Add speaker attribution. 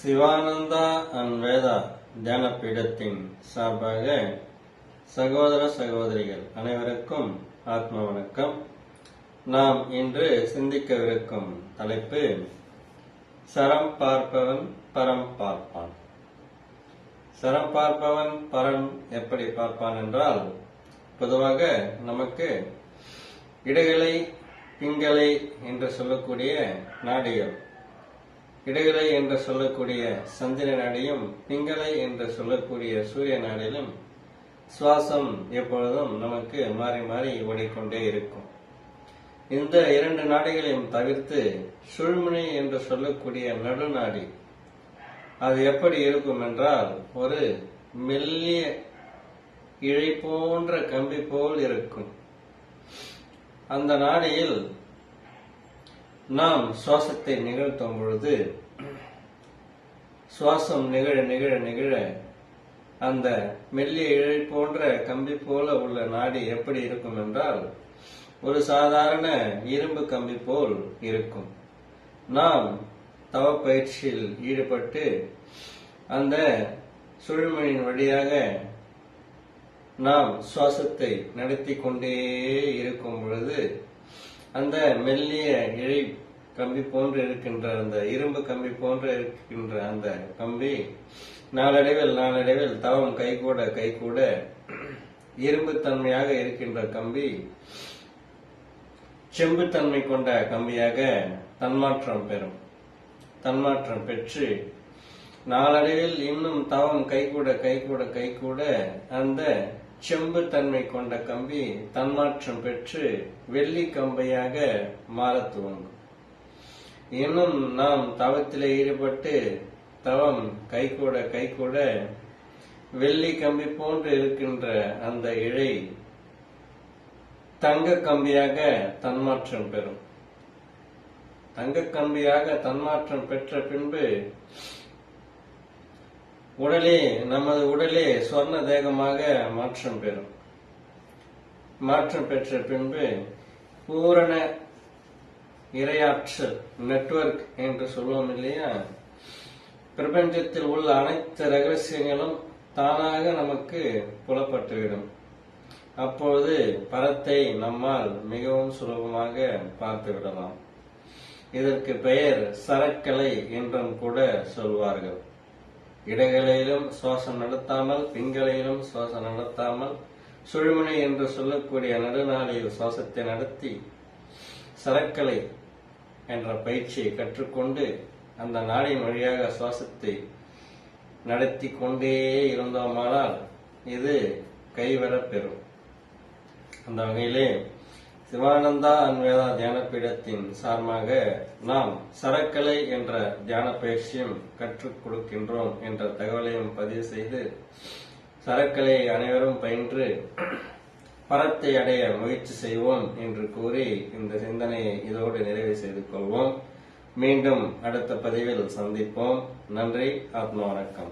Speaker 1: Sivananda and Veda தியான பீடத்தின் சார்பாக சகோதர சகோதரிகள் அனைவருக்கும் ஆத்ம வணக்கம். நாம் இன்று சிந்திக்கவிருக்கும் தலைப்பு சரம் பார்ப்பவன் பரம் பார்ப்பான். சரம் பார்ப்பவன் பரம் எப்படி பார்ப்பான் என்றால் பொதுவாக நமக்கு இடைகளை பிங்களை என்று சொல்லக்கூடிய நாடிகள் இடைகளை என்று சொல்லக்கூடிய சந்திர நாடியும் பிங்களை என்று சொல்லக்கூடிய சூரிய நாடிலும் சுவாசம் எப்பொழுதும் நமக்கு மாறி மாறி ஓடிக்கொண்டே இருக்கும். இந்த இரண்டு நாடிகளையும் தவிர்த்து சுழ்முனை என்று சொல்லக்கூடிய நடுநாடி அது எப்படி இருக்கும் என்றால் ஒரு மெல்லிய இழை போன்ற கம்பி போல் இருக்கும். அந்த நாடியில் நாம் சுவாசத்தை நிகழ்த்தும் பொழுது சுவாசம் நிகழ நிகழ நிகழ அந்த மெல்லிய இழை போன்ற கம்பி போல உள்ள நாடி எப்படி இருக்கும் என்றால் ஒரு சாதாரண இரும்பு கம்பி போல் இருக்கும். நாம் தவ பயிற்சியில் ஈடுபட்டு அந்த சுழுமையின் வழியாக நாம் சுவாசத்தை நடத்தி கொண்டே இருக்கும் பொழுது அந்த மெல்லிய இழை கம்பி போன்று இருக்கின்ற அந்த இரும்பு கம்பி போன்று இருக்கின்ற அந்த கம்பி நாளடைவில் நாளடைவில் தவம் கைகூட கைகூட இரும்பு தன்மையாக இருக்கின்ற கம்பி செம்புத்தன்மை கொண்ட கம்பியாக தன்மாற்றம் பெறும். தன்மாற்றம் பெற்று நாளடைவில் இன்னும் தவம் கைகூட கைகூட கைகூட அந்த செம்பு தன்மை கொண்ட கம்பி தன்மாற்றம் பெற்று வெள்ளி கம்பியாக மாறத் துவங்கும். இன்னும் நாம் தவத்திலே ஈடுபட்டு தவம் கைகூட கைகூட வெள்ளி கம்பி போன்று இருக்கின்ற அந்த இழை தங்க கம்பியாக தன்மாற்றம் பெறும். தங்க கம்பியாக தன்மாற்றம் பெற்ற பின்பு உடலே நமது உடலே சொர்ண தேகமாக மாற்றம் பெறும். மாற்றம் பெற்ற பின்பு பூரண இரையாற்றல் நெட்வொர்க் என்று சொல்லுவோம் இல்லையா? பிரபஞ்சத்தில் உள்ள அனைத்து ரகசியங்களும் தானாக நமக்கு புலப்பட்டுவிடும். அப்பொழுது பரத்தை நம்மால் மிகவும் சுலபமாக பார்த்து விடலாம். இதற்கு பெயர் சரக்கலை என்றும் கூட சொல்வார்கள். இடைகளிலும் சுவாசம் நடத்தாமல் பின்களிலும் சுவாசம் நடத்தாமல் சுழிமுனை என்று சொல்லக்கூடிய நடுநாளில் சுவாசத்தை நடத்தி சரக்கலை என்ற பயிற்சியை கற்றுக்கொண்டு அந்த நாளின் வழியாக சுவாசத்தை நடத்தி கொண்டே இருந்தோமானால் இது கைவரப் பெறும் அந்த வகையிலே சிவானந்தா அன்வேதா தியான பீடத்தின் சார்பாக நாம் சரக்கலை என்ற தியான பயிற்சியும் கற்றுக் கொடுக்கின்றோம் என்ற தகவலையும் பதிவு செய்து சரக்கலை அனைவரும் பயின்று பரத்தை அடைய முயற்சி செய்வோம் என்று கூறி இந்த சிந்தனையை இதோடு நிறைவு செய்து கொள்வோம். மீண்டும் அடுத்த பதிவில் சந்திப்போம். நன்றி. ஆத்மா வணக்கம்.